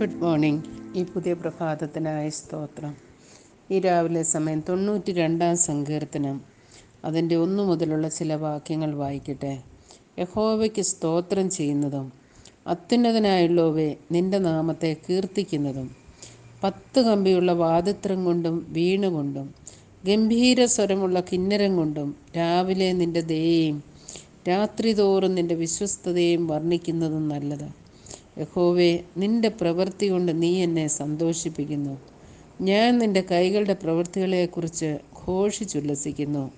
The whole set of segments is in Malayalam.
ഗുഡ് മോർണിംഗ് ഈ പുതിയ പ്രഭാതത്തിനായ സ്തോത്രം. ഈ രാവിലെ സമയം തൊണ്ണൂറ്റി രണ്ടാം സങ്കീർത്തനം. അതിന്റെ ഒന്നു മുതലുള്ള ചില വാക്യങ്ങൾ വായിക്കട്ടെ. യഹോവയ്ക്ക് സ്തോത്രം ചെയ്യുന്നതും അത്യുന്നതനായുള്ളവേ നിന്റെ നാമത്തെ കീർത്തിക്കുന്നതും പത്ത് കമ്പിയുള്ള വാദിത്രം കൊണ്ടും വീണുകൊണ്ടും ഗംഭീര സ്വരമുള്ള കിന്നരം കൊണ്ടും രാവിലെ നിന്റെ ദയയും രാത്രി തോറും നിന്റെ വിശ്വസ്തതയും വർണിക്കുന്നതും നല്ലത്. യഹോവേ നിന്റെ പ്രവൃത്തി കൊണ്ട് നീ എന്നെ സന്തോഷിപ്പിക്കുന്നു. ഞാൻ നിന്റെ കൈകളുടെ പ്രവൃത്തികളെക്കുറിച്ച് ഘോഷിച്ചുല്ലസിക്കുന്നു.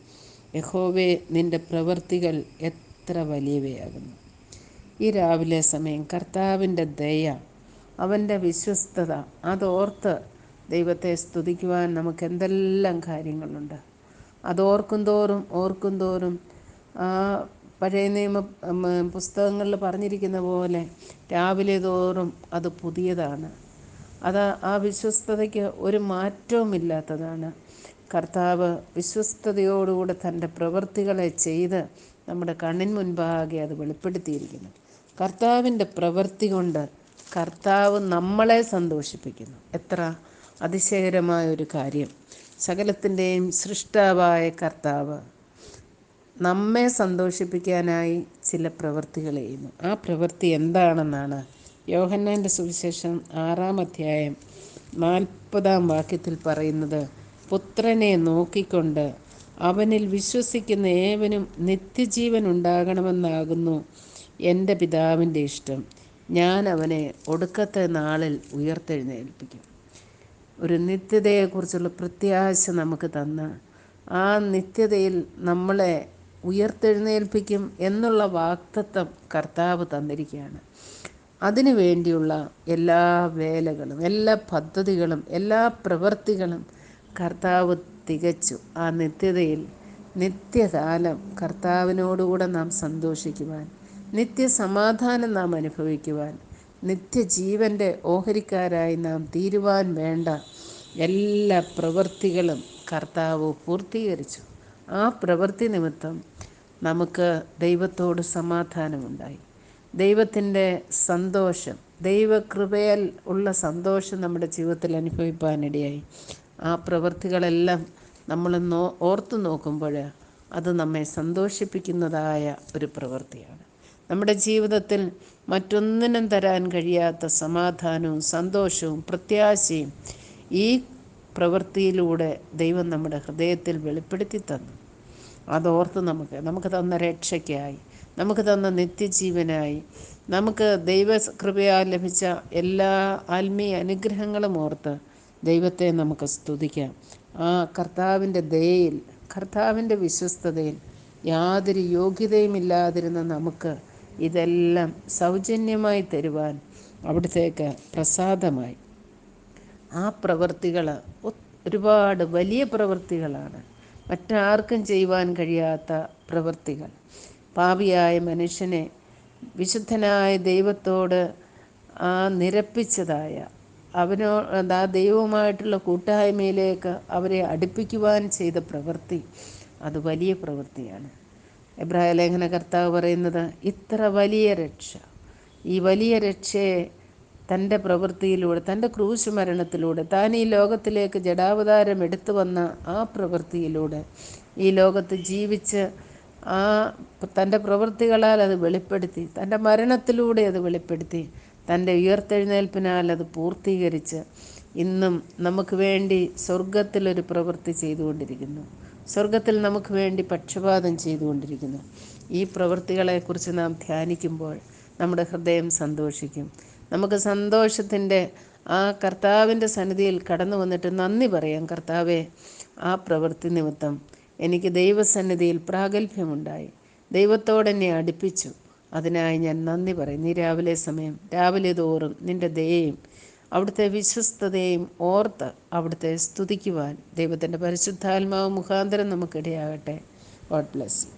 യഹോവേ നിന്റെ പ്രവൃത്തികൾ എത്ര വലിയവയാകുന്നു. ഈ രാവിലെ സമയം കർത്താവിന്റെ ദയ അവന്റെ വിശ്വസ്തത അതോർത്ത് ദൈവത്തെ സ്തുതിക്കുവാൻ നമുക്ക് എന്തെല്ലാം കാര്യങ്ങളുണ്ട്. അതോർക്കും തോറും ഓർക്കും തോറും ആ പഴയ നിയമ പുസ്തകങ്ങളിൽ പറഞ്ഞിരിക്കുന്ന പോലെ രാവിലെ തോറും അത് പുതിയതാണ്. അത് ആ വിശ്വസ്തതയ്ക്ക് ഒരു മാറ്റവുമില്ലാത്തതാണ് കർത്താവ് വിശ്വസ്തയോടുകൂടെ തന്റെ പ്രവൃത്തികളെ ചെയ്ത് നമ്മുടെ കണ്ണിൻ മുൻപാകെ അത് വെളിപ്പെടുത്തിയിരിക്കുന്നു. കർത്താവിന്റെ പ്രവൃത്തി കൊണ്ട് കർത്താവ് നമ്മളെ സന്തോഷിപ്പിക്കുന്നു. എത്ര അതിശയകരമായ ഒരു കാര്യം. സകലത്തിന്റെയും സൃഷ്ടാവായ കർത്താവ് നമ്മെ സന്തോഷിപ്പിക്കാനായി ചില പ്രവൃത്തികൾ ചെയ്യുന്നു. ആ പ്രവൃത്തി എന്താണെന്നാണ് യോഹന്നാന്റെ സുവിശേഷം ആറാം അധ്യായം നാൽപ്പതാം വാക്യത്തിൽ പറയുന്നത്. പുത്രനെ നോക്കിക്കൊണ്ട് അവനിൽ വിശ്വസിക്കുന്ന ഏവനും നിത്യജീവൻ ഉണ്ടാകണമെന്നാകുന്നു എന്റെ പിതാവിന്റെ ഇഷ്ടം. ഞാൻ അവനെ ഒടുക്കത്തെ നാളിൽ ഉയർത്തെഴുന്നേൽപ്പിക്കും. ഒരു നിത്യതയെക്കുറിച്ചുള്ള പ്രത്യാശ നമുക്ക് തന്ന് ആ നിത്യതയിൽ നമ്മളെ ഉയർത്തെഴുന്നേൽപ്പിക്കും എന്നുള്ള വാക്തത്വം കർത്താവ് തന്നിരിക്കുകയാണ്. അതിനു വേണ്ടിയുള്ള എല്ലാ വേലകളും എല്ലാ പദ്ധതികളും എല്ലാ പ്രവൃത്തികളും കർത്താവ് തികച്ചു. ആ നിത്യതയിൽ നിത്യകാലം കർത്താവിനോടുകൂടെ നാം സന്തോഷിക്കുവാൻ നിത്യസമാധാനം നാം അനുഭവിക്കുവാൻ നിത്യജീവന്റെ ഓഹരിക്കാരായി നാം തീരുവാൻ വേണ്ട എല്ലാ പ്രവൃത്തികളും കർത്താവ് പൂർത്തീകരിച്ചു. ആ പ്രവൃത്തി നിമിത്തം നമുക്ക് ദൈവത്തോട് സമാധാനമുണ്ടായി. ദൈവത്തിന്റെ സന്തോഷം ദൈവകൃപയാൽ ഉള്ള സന്തോഷം നമ്മുടെ ജീവിതത്തിൽ അനുഭവിപ്പാനിടയായി. ആ പ്രവൃത്തികളെല്ലാം നമ്മൾ നോ ഓർത്തു നോക്കുമ്പോൾ അത് നമ്മെ സന്തോഷിപ്പിക്കുന്നതായ ഒരു പ്രവൃത്തിയാണ്. നമ്മുടെ ജീവിതത്തിൽ മറ്റൊന്നിനും തരാൻ കഴിയാത്ത സമാധാനവും സന്തോഷവും പ്രത്യാശയും ഈ പ്രവൃത്തിയിലൂടെ ദൈവം നമ്മുടെ ഹൃദയത്തിൽ വെളിപ്പെടുത്തി തന്നു. അതോർത്ത് നമുക്ക് നമുക്ക് തന്ന രക്ഷയ്ക്കായി നമുക്ക് തന്ന നിത്യജീവനായി നമുക്ക് ദൈവ കൃപയാൽ ലഭിച്ച എല്ലാ ആത്മീയ അനുഗ്രഹങ്ങളും ഓർത്ത് ദൈവത്തെ നമുക്ക് സ്തുതിക്കാം. ആ കർത്താവിന്റെ ദയയിൽ കർത്താവിന്റെ വിശ്വസ്തതയിൽ യാതൊരു യോഗ്യതയും ഇല്ലാതിരുന്ന നമുക്ക് ഇതെല്ലാം സൗജന്യമായി തരുവാൻ അവിടത്തേക്ക് പ്രസാദമായി. ആ പ്രവൃത്തികൾ ഒരുപാട് വലിയ പ്രവൃത്തികളാണ്. മറ്റാർക്കും ചെയ്യുവാൻ കഴിയാത്ത പ്രവൃത്തികൾ. പാപിയായ മനുഷ്യനെ വിശുദ്ധനായ ദൈവത്തോട് ആ നിരപ്പിച്ചതായ അവനോ ആ ദൈവവുമായിട്ടുള്ള കൂട്ടായ്മയിലേക്ക് അവരെ അടുപ്പിക്കുവാൻ ചെയ്ത പ്രവൃത്തി അത് വലിയ പ്രവൃത്തിയാണ്. എബ്രാഹിം ലേഖന കർത്താവ് പറയുന്നത് ഇത്ര വലിയ രക്ഷ. ഈ വലിയ രക്ഷയെ തന്റെ പ്രവൃത്തിയിലൂടെ തന്റെ ക്രൂശ് മരണത്തിലൂടെ താൻ ഈ ലോകത്തിലേക്ക് ജഡാവതാരം എടുത്തു വന്ന ആ പ്രവൃത്തിയിലൂടെ ഈ ലോകത്ത് ജീവിച്ച് ആ തന്റെ പ്രവൃത്തികളാൽ അത് വെളിപ്പെടുത്തി തന്റെ മരണത്തിലൂടെ അത് വെളിപ്പെടുത്തി തന്റെ ഉയർത്തെഴുന്നേൽപ്പിനാൽ അത് പൂർത്തീകരിച്ച് ഇന്നും നമുക്ക് വേണ്ടി സ്വർഗത്തിലൊരു പ്രവൃത്തി ചെയ്തുകൊണ്ടിരിക്കുന്നു. സ്വർഗത്തിൽ നമുക്ക് വേണ്ടി പക്ഷപാതം ചെയ്തുകൊണ്ടിരിക്കുന്നു. ഈ പ്രവൃത്തികളെക്കുറിച്ച് നാം ധ്യാനിക്കുമ്പോൾ നമ്മുടെ ഹൃദയം സന്തോഷിക്കും. നമുക്ക് സന്തോഷത്തിന്റെ ആ കർത്താവിന്റെ സന്നിധിയിൽ കടന്നു വന്നിട്ട് നന്ദി പറയാം കർത്താവെ ആ പ്രവൃത്തി നിമിത്തം എനിക്ക് ദൈവസന്നിധിയിൽ പ്രാഗൽഭ്യമുണ്ടായി. ദൈവത്തോടെന്നെ അടുപ്പിച്ചു. അതിനായി ഞാൻ നന്ദി പറയും. നീ രാവിലെ സമയം രാവിലെ തോറും നിന്റെ ദയയും അവിടുത്തെ വിശ്വസ്തതയും ഓർത്ത് അവിടുത്തെ സ്തുതിക്കുവാൻ ദൈവത്തിന്റെ പരിശുദ്ധാത്മാവ് മുഖാന്തരം നമുക്കിടയാകട്ടെ. God bless